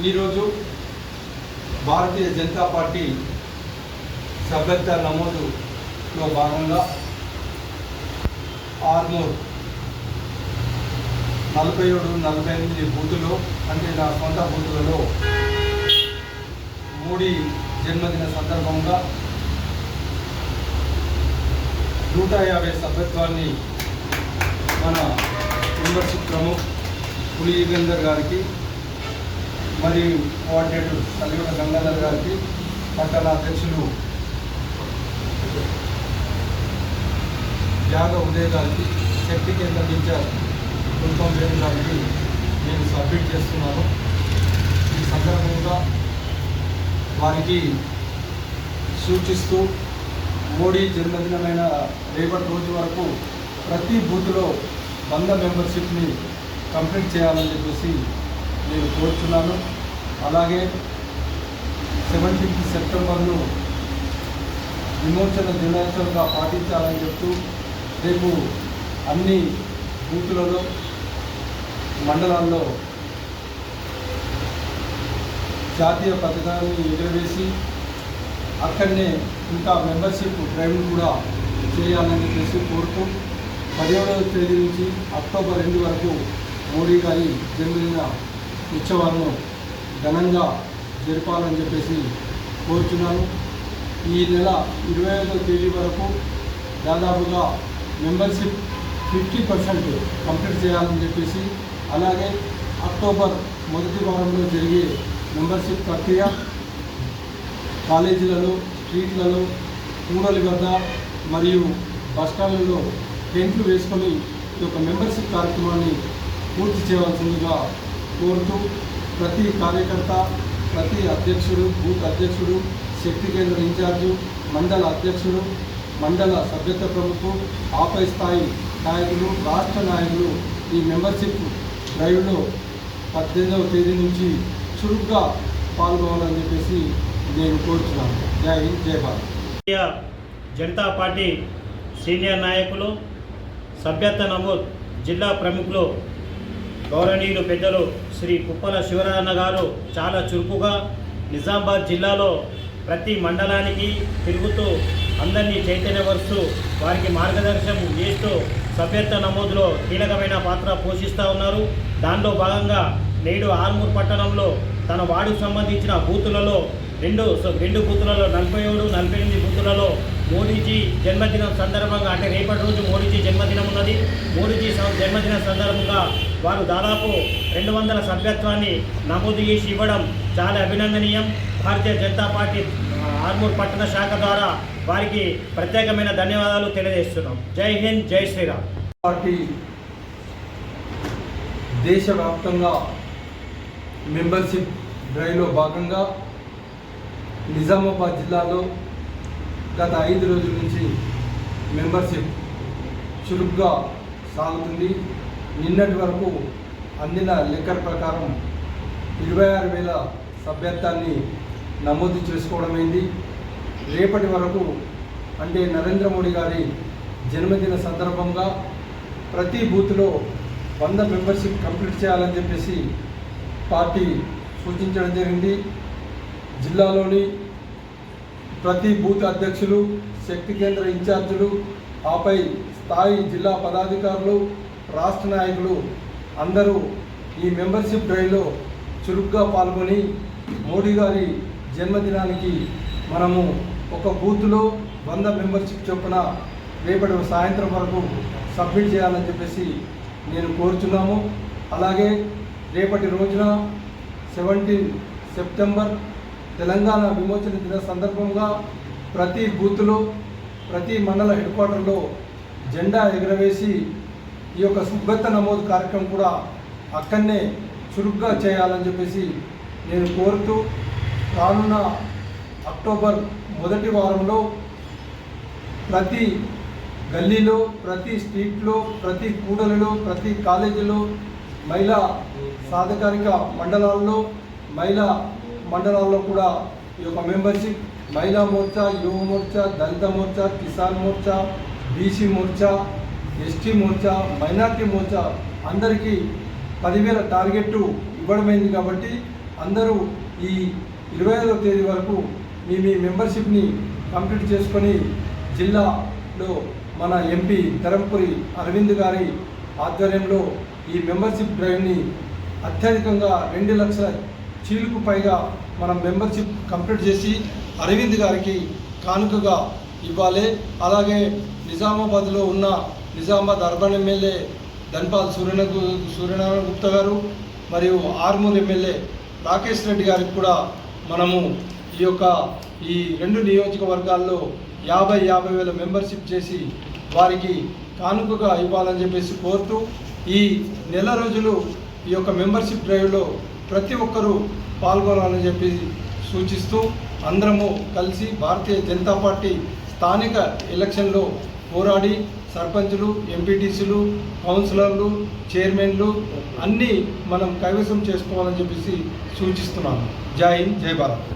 ఈరోజు భారతీయ జనతా పార్టీ సభ్యత్వ నమోదులో భాగంగా ఆర్మూర్ నలభై ఏడు నలభై ఎనిమిది బూతులు అంటే నా సొంత బూతులలో మోడీ జన్మదిన సందర్భంగా నూట యాభై సభ్యత్వాన్ని మన మెంబర్షిప్ ప్రముఖ్ పులి యుగేందర్ గారికి మరియు కోఆర్డినేటర్ కలియుగ గంగాధర్ గారికి పట్టణ అధ్యక్షులు త్యాగ ఉదయ్ గారికి శక్తి కేంద్రం ఇన్ఛార్జ్ కుటుంబం వేణు గారికి నేను సబ్మిట్ చేస్తున్నాను. ఈ సందర్భంగా వారికి సూచిస్తూ మోడీ జన్మదినమైన రేపటి రోజు వరకు ప్రతి బూత్లో వంద మెంబర్షిప్ని కంప్లీట్ చేయాలని చెప్పేసి నేను కోరుతున్నాను అలాగే సెవెంటీన్త్ సెప్టెంబర్ను విమోచన దినోత్సవంగా పాటించాలని చెప్తూ రేపు అన్ని బూతులలో మండలాల్లో జాతీయ పథకాన్ని ఎగురవేసి అక్కడనే ఇంకా మెంబర్షిప్ డ్రైవ్ కూడా చేయాలని చెప్పేసి కోరుతూ పదిహేడవ తేదీ నుంచి అక్టోబర్ రెండు వరకు మోడీ గారి జన్మదిన ఉత్సవాలను ఘనంగా జరపాలని చెప్పేసి కోరుతున్నాను ఈ నెల ఇరవై ఐదవ తేదీ వరకు దాదాపుగా మెంబర్షిప్ ఫిఫ్టీ పర్సెంట్ కంప్లీట్ చేయాలని చెప్పేసి అలాగే అక్టోబర్ మొదటి వారంలో జరిగే మెంబర్షిప్ ప్రక్రియ కాలేజీలలో స్ట్రీట్లలో కూడలి వద్ద మరియు బస్టాండ్లలో టెంట్లు వేసుకొని ఈ యొక్క మెంబర్షిప్ కార్యక్రమాన్ని పూర్తి చేయవలసిందిగా కోరుతూ ప్రతి కార్యకర్త ప్రతి అధ్యక్షుడు బూత్ అధ్యక్షుడు శక్తి కేంద్ర ఇన్ఛార్జు మండల అధ్యక్షుడు మండల సభ్యత్వ ప్రముఖు ఆపై స్థాయి నాయకులు రాష్ట్ర నాయకులు ఈ మెంబర్షిప్ డ్రైవ్లో పద్దెనిమిదవ తేదీ నుంచి చురుగ్గా పాల్గొనాలని చెప్పేసి నేను కోరుతున్నాను జై హింద్ జై భారత్. జనతా పార్టీ సీనియర్ నాయకులు సభ్యత్వ నమోద్ జిల్లా ప్రముఖులు గౌరవనీయులు పెద్దలు శ్రీ కుప్పల శివరాన్న గారు చాలా చురుకుగా నిజామాబాద్ జిల్లాలో ప్రతి మండలానికి తిరుగుతూ అందరినీ చైతన్యపరుస్తూ వారికి మార్గదర్శనం చేస్తూ సభ్యత్వ నమోదులో కీలకమైన పాత్ర పోషిస్తూ ఉన్నారు. దానిలో భాగంగా నేడు ఆర్మూర్ పట్టణంలో తన వార్డుకు సంబంధించిన బూతులలో రెండు రెండు బూతులలో నలభై ఏడు నలభై ఎనిమిది బూతులలో మోడీజీ జన్మదినం సందర్భంగా అంటే రేపటి రోజు మోడీజీ జన్మదినం ఉన్నది. మోడీజీ జన్మదినం జన్మదిన సందర్భంగా వారు దాదాపు రెండు వందల సభ్యత్వాన్ని నమోదు చేసి ఇవ్వడం చాలా అభినందనీయం. భారతీయ జనతా పార్టీ ఆర్మూర్ పట్టణ శాఖ ద్వారా వారికి ప్రత్యేకమైన ధన్యవాదాలు తెలియజేస్తున్నాం. జై హింద్ జై శ్రీరామ్. పార్టీ దేశవ్యాప్తంగా మెంబర్షిప్ డ్రైవ్లో భాగంగా నిజామాబాద్ జిల్లాలో గత ఐదు రోజుల నుంచి మెంబర్షిప్ చురుగ్గా సాగుతుంది. నిన్నటి వరకు అందిన లెక్కల ప్రకారం ఇరవై ఆరు వేల సభ్యత్వాన్ని నమోదు చేసుకోవడమైంది. రేపటి వరకు అంటే నరేంద్ర మోడీ గారి జన్మదిన సందర్భంగా ప్రతి బూత్లో వంద మెంబర్షిప్ కంప్లీట్ చేయాలని చెప్పేసి పార్టీ సూచించడం జరిగింది. జిల్లాలోని ప్రతి బూత్ అధ్యక్షులు శక్తి కేంద్ర ఇన్ఛార్జీలు ఆపై స్థాయి జిల్లా పదాధికారులు రాష్ట్ర నాయకులు అందరూ ఈ మెంబర్షిప్ డ్రైవ్లో చురుగ్గా పాల్గొని మోడీ గారి జన్మదినానికి మనము ఒక బూత్లో వంద మెంబర్షిప్ చొప్పున రేపటి సాయంత్రం వరకు సబ్మిట్ చేయాలని చెప్పేసి నేను కోరుచున్నాము. అలాగే రేపటి రోజున సెవెంటీన్ సెప్టెంబర్ తెలంగాణ విమోచన దిన సందర్భంగా ప్రతి బూత్లో ప్రతి మండల హెడ్ క్వార్టర్లో జెండా ఎగురవేసి ఈ యొక్క సుబ్బెత్త నమోదు కార్యక్రమం కూడా అక్కడనే చురుగ్గా చేయాలని చెప్పేసి నేను కోరుతూ రానున్న అక్టోబర్ మొదటి వారంలో ప్రతి గల్లీలో ప్రతి స్ట్రీట్లో ప్రతి కూడలిలో ప్రతి కాలేజీలో మహిళా సాధికారిక మండలాల్లో మహిళా మండలాల్లో కూడా ఈ యొక్క membership Mahila Morcha Yuva Morcha Dalit Morcha Kisan Morcha BC Morcha ST Morcha minority Morcha అందరికీ పదివేల టార్గెట్ ఇవ్వడమైంది కాబట్టి అందరూ ఈ ఇరవై ఐదవ తేదీ వరకు మీ మీ మెంబర్షిప్ని కంప్లీట్ చేసుకొని జిల్లాలో మన ఎంపీ ధరంపురి అరవింద్ గారి ఆధ్వర్యంలో ఈ మెంబర్షిప్ డ్రైవ్ని అత్యధికంగా రెండు లక్షల చీలుకు పైగా మనం మెంబర్షిప్ కంప్లీట్ చేసి అరవింద్ గారికి కానుకగా ఇవ్వాలి. అలాగే నిజామాబాద్లో ఉన్న నిజామాబాద్ అర్బన్ ఎమ్మెల్యే ధన్పాల్ సూర్యన సూర్యనారాయణ గుప్తా గారు మరియు ఆర్మూర్ ఎమ్మెల్యే రాకేష్ రెడ్డి గారికి కూడా మనము ఈ యొక్క ఈ రెండు నియోజకవర్గాల్లో యాభై యాభై వేల మెంబర్షిప్ చేసి వారికి కానుకగా ఇవ్వాలని చెప్పేసి కోరుతూ ఈ నెల రోజులు ఈ యొక్క మెంబర్షిప్ డ్రైవ్లో ప్రతి ఒక్కరూ పాల్గొనాలని చెప్పి సూచిస్తూ అందరము కలిసి భారతీయ జనతా పార్టీ స్థానిక ఎలక్షన్లో పోరాడి సర్పంచులు ఎంపీటీసీలు కౌన్సిలర్లు చైర్మన్లు అన్నీ మనం కైవసం చేసుకోవాలని చెప్పేసి సూచిస్తున్నాను. జై హింద్ జై భారత్.